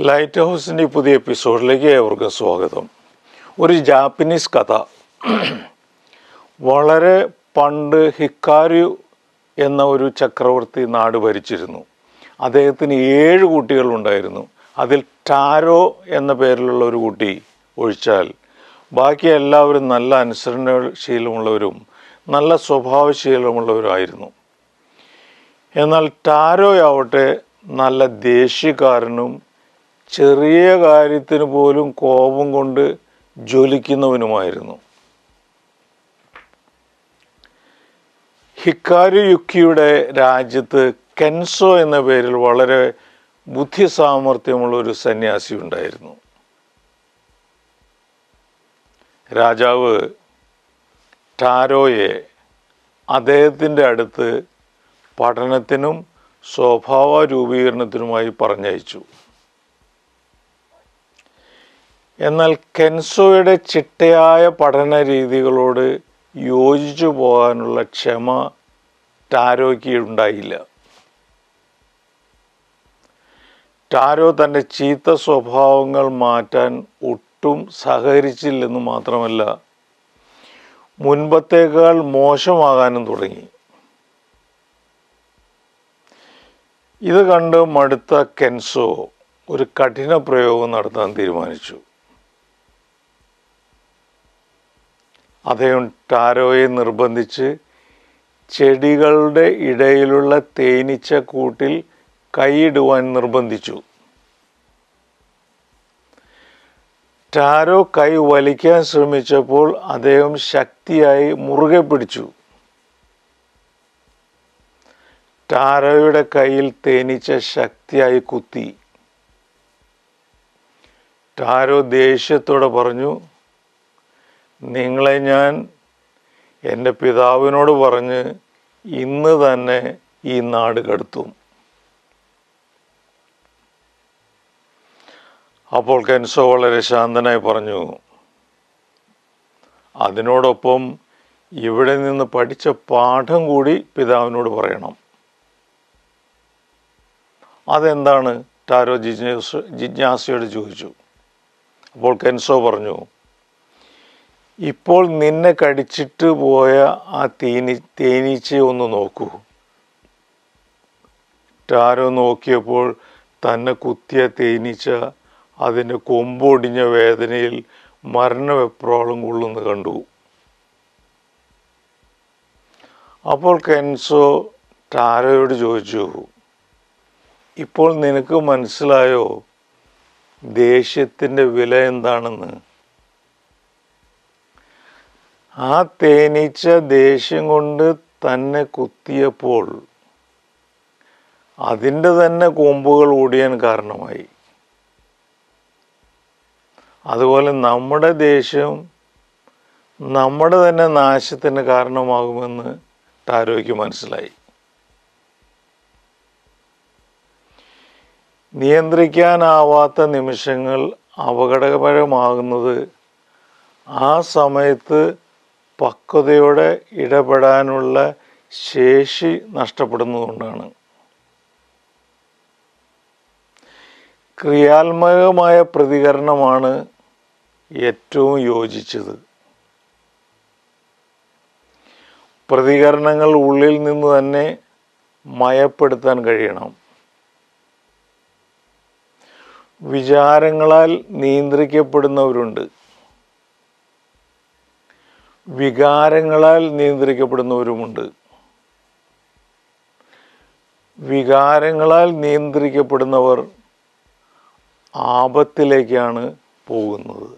Light ഹൗസിന്റെ പുതിയ എപ്പിസോഡിലേക്ക് ഏവർക്കും സ്വാഗതം. ഒരു ജാപ്പനീസ് കഥ. വളരെ പണ്ട് ഹിക്കാരു എന്ന ഒരു ചക്രവർത്തി നാട് ഭരിച്ചിരുന്നു. അദ്ദേഹത്തിന് ഏഴ് കുട്ടികളുണ്ടായിരുന്നു അതിൽ ടാരോ എന്ന പേരിലുള്ള ഒരു കുട്ടി ഒഴിച്ചാൽ ബാക്കി എല്ലാവരും നല്ല അനുസരണശീലമുള്ളവരും നല്ല സ്വഭാവശീലമുള്ളവരായിരുന്നു. എന്നാൽ ടാരോയാവട്ടെ നല്ല ദേഷ്യക്കാരനും ചെറിയ കാര്യത്തിന് പോലും കോപം കൊണ്ട് ജ്വലിക്കുന്നവനുമായിരുന്നു. ഹിക്കാരു യുക്കിയുടെ രാജ്യത്ത് കെൻസോ എന്ന പേരിൽ വളരെ ബുദ്ധിസാമർഥ്യമുള്ള ഒരു സന്യാസി ഉണ്ടായിരുന്നു. രാജാവ് ടാരോയെ അദ്ദേഹത്തിന്റെ അടുത്ത് പഠനത്തിനും സ്വഭാവ രൂപീകരണത്തിനുമായി പറഞ്ഞയച്ചു. എന്നാൽ കെൻസോയുടെ ചിട്ടയായ പഠന രീതികളോട് യോജിച്ചു പോകാനുള്ള ക്ഷമ ടാരോയ്ക്ക് ഉണ്ടായില്ല ടാരോ തന്റെ ചീത്ത സ്വഭാവങ്ങൾ മാറ്റാൻ ഒട്ടും സഹകരിച്ചില്ലെന്ന് മാത്രമല്ല മുൻപത്തേക്കാൾ മോശമാകാനും തുടങ്ങി. ഇത് കണ്ട് മടുത്ത കെൻസോ ഒരു കഠിന പ്രയോഗം നടത്താൻ തീരുമാനിച്ചു. അദ്ദേഹം ടാരോയെ നിർബന്ധിച്ച് ചെടികളുടെ ഇടയിലുള്ള തേനീച്ച കൂട്ടിൽ കൈയിടുവാൻ നിർബന്ധിച്ചു. ടാരോ കൈ വലിക്കാൻ ശ്രമിച്ചപ്പോൾ അദ്ദേഹം ശക്തിയായി മുറുകെ പിടിച്ചു. ടാരോയുടെ കയ്യിൽ തേനീച്ച ശക്തിയായി കുത്തി. ടാരോ ദേഷ്യത്തോടെ പറഞ്ഞു നിങ്ങളെ ഞാൻ എന്റെ പിതാവിനോട് പറഞ്ഞ് ഇന്ന് തന്നെ ഈ നാട് കടത്തും. അപ്പോൾ കെൻസോ വളരെ ശാന്തനായി പറഞ്ഞു അതിനോടൊപ്പം ഇവിടെ നിന്ന് പഠിച്ച പാഠം കൂടി പിതാവിനോട് പറയണം. അതെന്താണ്? ടാരോ ജിജ്ഞാസ് ജിജ്ഞാസയോട് ചോദിച്ചു. അപ്പോൾ കെൻസോ പറഞ്ഞു ഇപ്പോൾ നിന്നെ കടിച്ചിട്ട് പോയ ആ തേനി തേനീച്ചയെ ഒന്ന് നോക്കൂ. ടാരോ നോക്കിയപ്പോൾ തന്നെ കുത്തിയ തേനീച്ച അതിന്റെ കൊമ്പൊടിഞ്ഞ വേദനയിൽ മരണവെപ്രോളം കൊള്ളുന്നു കണ്ടു. അപ്പോൾ കെൻസോ ടാരോയോട് ചോദിച്ചു ഇപ്പോൾ നിനക്ക് മനസ്സിലായോ ദേഷ്യത്തിന്റെ വില എന്താണെന്ന്? ആ തേനീച്ച ദേഷ്യം കൊണ്ട് തന്നെ കുത്തിയപ്പോൾ അതിന്റെ തന്നെ കൊമ്പുകൾ ഓടിയാൻ കാരണമായി. അതുപോലെ നമ്മുടെ ദേഷ്യം നമ്മുടെ തന്നെ നാശത്തിന് കാരണമാകുമെന്ന് ടാരോയ്ക്ക് മനസ്സിലായി. നിയന്ത്രിക്കാനാവാത്ത നിമിഷങ്ങൾ അപകടകരമാകുന്നത് ആ സമയത്ത് പക്വതയോടെ ഇടപെടാനുള്ള ശേഷി നഷ്ടപ്പെടുന്നതുകൊണ്ടാണ്. ക്രിയാത്മകമായ പ്രതികരണമാണ് ഏറ്റവും യോജിച്ചത്. പ്രതികരണങ്ങൾ ഉള്ളിൽ നിന്ന് തന്നെ മയപ്പെടുത്താൻ കഴിയണം. വിചാരങ്ങളാൽ നിയന്ത്രിക്കപ്പെടുന്നവരുണ്ട്. വികാരങ്ങളാൽ നിയന്ത്രിക്കപ്പെടുന്നവരുമുണ്ട്. വികാരങ്ങളാൽ നിയന്ത്രിക്കപ്പെടുന്നവർ ആപത്തിലേക്കാണ് പോകുന്നത്.